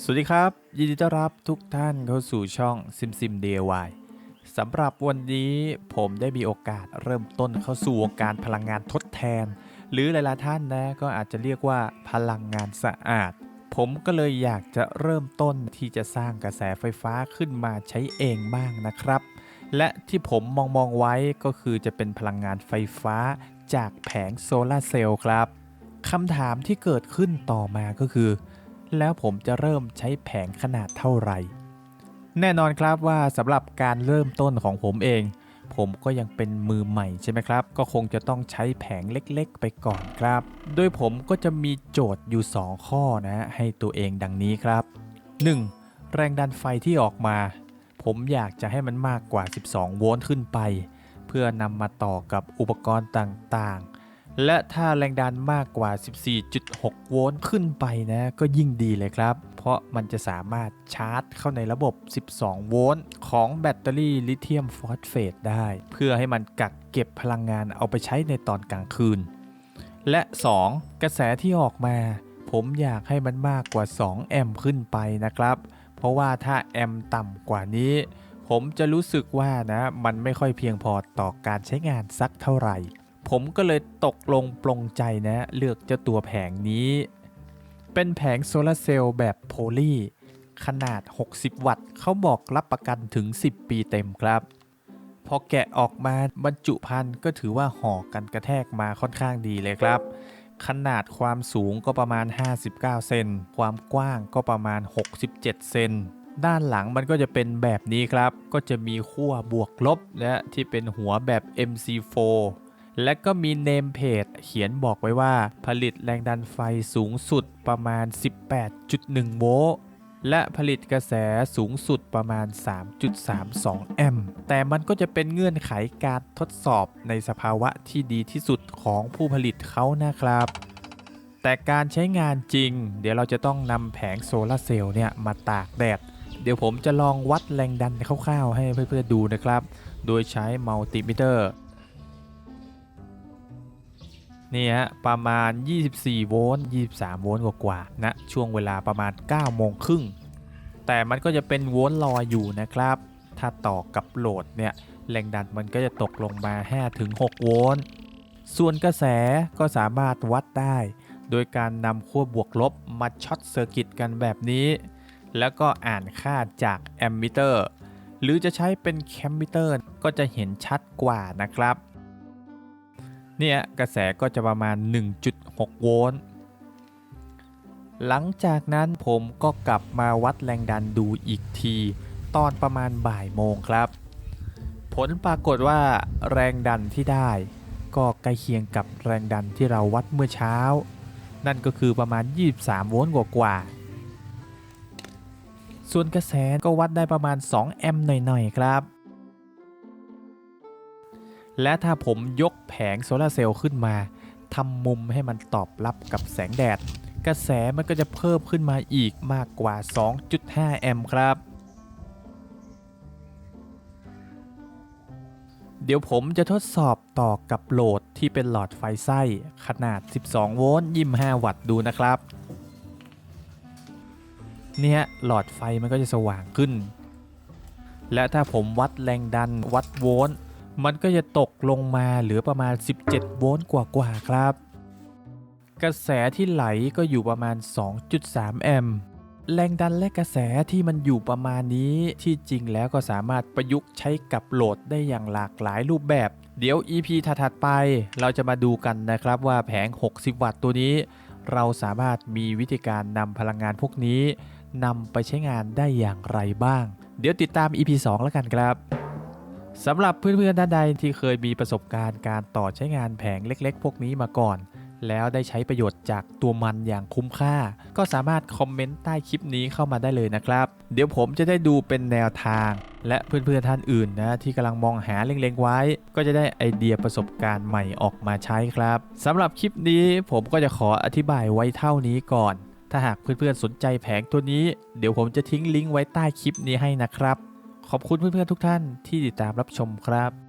สวัสดีครับ ยินดีต้อนรับทุกท่านเข้าสู่ช่อง Sim Sim DIY สำหรับวันนี้ผมได้มีโอกาสเริ่มต้นเข้าสู่วงการพลังงานทดแทน หรือหลายๆท่านนะก็อาจจะเรียกว่าพลังงานสะอาด ผมก็เลยอยากจะเริ่มต้นที่จะสร้างกระแสไฟฟ้าขึ้นมาใช้เองบ้างนะครับ และที่ผมมองมองไว้ก็คือจะเป็นพลังงานไฟฟ้าจากแผงโซลาร์เซลล์ครับคำถามที่เกิดขึ้นต่อมาก็คือ แล้วผมจะเริ่มใช้แผงขนาดเท่าไหร่ แน่นอนครับว่าสำหรับการเริ่มต้นของผมเอง ผมก็ยังเป็นมือใหม่ใช่ไหมครับ ก็คงจะต้องใช้แผงเล็กๆ ไปก่อนครับ โดยผมก็จะมีโจทย์อยู่ 2 ข้อนะให้ตัวเองดังนี้ครับ 1. แรงดันไฟที่ออกมา ผมอยากจะให้มันมากกว่า 12 โวลต์ขึ้นไป เพื่อนำมาต่อกับอุปกรณ์ต่างๆ และถ้าแรงดันมากกว่า 14.6 โวลต์ขึ้นไปนะ ก็ยิ่งดีเลยครับ เพราะมันจะสามารถชาร์จเข้าในระบบ 12 โวลต์ของแบตเตอรี่ลิเธียมฟอสเฟตได้ เพื่อให้มันกักเก็บพลังงานเอาไปใช้ในตอนกลางคืน และ 2. กระแสที่ออกมา ผมอยากให้มันมากกว่า 2 แอมป์ขึ้นไปนะครับ เพราะว่าถ้าแอมป์ต่ำกว่านี้ ผมจะรู้สึกว่านะ มันไม่ค่อยเพียงพอต่อการใช้งานสักเท่าไหร่ ผมก็เลยตกลงปลงใจนะเลือกเจ้าตัวแผงนี้ เป็นแผงโซลาร์เซลล์แบบโพลีขนาด 60 วัตต์เขาบอกรับประกันถึง 10 ปีเต็มครับ พอแกะออกมาบรรจุภัณฑ์ก็ถือว่าห่อกันกระแทกมาค่อนข้างดีเลยครับ ขนาดความสูงก็ประมาณ 59 เซน ความกว้างก็ประมาณ 67 เซน ด้านหลังมันก็จะเป็นแบบนี้ครับ ก็จะมีขั้วบวกลบและที่เป็นหัวแบบ MC4 และก็มีเนมเพจเขียนบอกไว้ว่าผลิตแรงดันไฟสูงสุดประมาณ 18.1 โวลต์และผลิตกระแสสูงสุดประมาณ 3.32 แอมป์แต่มันก็จะเป็นเงื่อนไขการทดสอบในสภาวะที่ดีที่สุดของผู้ผลิตเขานะครับ แต่การใช้งานจริง เดี๋ยวเราจะต้องนำแผงโซลาร์เซลล์เนี่ยมาตากแดด เดี๋ยวผมจะลองวัดแรงดันคร่าวๆ ให้เพื่อนๆดูนะครับ โดยใช้มัลติมิเตอร์ นี่ฮะประมาณ 24 โวลต์ 23 โวลต์กว่าๆนะช่วงเวลาประมาณ 9 โมงครึ่ง แต่มันก็จะเป็นโวลต์ลอยอยู่นะครับ ถ้าต่อกับโหลดเนี่ยแรงดันมันก็จะตกลงมา 5-6 โวลต์ ส่วนกระแสก็สามารถวัดได้ โดยการนำขั้วบวกลบมาช็อตเซอร์กิตกันแบบนี้ แล้วก็อ่านค่าจากแอมมิเตอร์ หรือจะใช้เป็นแคมมิเตอร์ก็จะเห็นชัดกว่านะครับ เนี่ยกระแสก็จะประมาณ 1.6 โวลต์ หลังจากนั้นผมก็กลับมาวัดแรงดันดูอีกที ตอนประมาณบ่ายโมงครับ ผลปรากฏว่าแรงดันที่ได้ ก็ใกล้เคียงกับแรงดันที่เราวัดเมื่อเช้า นั่นก็คือประมาณ 23 โวลต์กว่าๆส่วนกระแสก็วัดได้ประมาณ 2 แอมป์หน่อยๆ ครับ และถ้าผมยกแผงโซลาร์เซลล์ขึ้นมาทำมุมให้มันตอบรับกับแสงแดด กระแสมันก็จะเพิ่มขึ้นมาอีกมากกว่า 2.5 แอมป์ครับ เดี๋ยวผมจะทดสอบต่อกับโหลดที่เป็นหลอดไฟไส้ขนาด 12 โวลต์ 25 วัตต์ดูนะครับ เนี่ยหลอดไฟมันก็จะสว่างขึ้น และถ้าผมวัดแรงดันวัดโวลต์ มันก็จะตกลงมาเหลือประมาณ 17 โวลต์กว่าๆครับ กระแสที่ไหลก็อยู่ประมาณ 2.3 แอมป์แรงดันและกระแสที่มันอยู่ประมาณนี้ที่จริงแล้วก็สามารถประยุกต์ใช้กับโหลดได้อย่างหลากหลายรูปแบบ เดี๋ยว EP ถัดๆไป เราจะมาดูกันนะครับว่าแผง 60 วัตต์ตัวนี้ เราสามารถมีวิธีการนำพลังงานพวกนี้นำไปใช้งานได้อย่างไรบ้าง เดี๋ยวติดตาม EP 2 แล้วกันครับ สำหรับเพื่อนๆท่านใดที่เคยมีประสบการณ์การต่อใช้งานแผงเล็กๆ พวกนี้มาก่อน แล้วได้ใช้ประโยชน์จากตัวมันอย่างคุ้มค่า ก็สามารถคอมเมนต์ใต้คลิปนี้เข้ามาได้เลยนะครับ เดี๋ยวผมจะได้ดูเป็นแนวทาง และเพื่อนๆท่านอื่นนะที่กำลังมองหาเล็งๆไว้ ก็จะได้ไอเดียประสบการณ์ใหม่ออกมาใช้ครับสำหรับคลิปนี้ผมก็จะขออธิบายไว้เท่านี้ก่อน ถ้าหากเพื่อนๆสนใจแผงตัวนี้ เดี๋ยวผมจะทิ้งลิงก์ไว้ใต้คลิปนี้ให้นะครับ ขอบคุณเพื่อนๆทุกท่านที่ติดตามรับชมครับ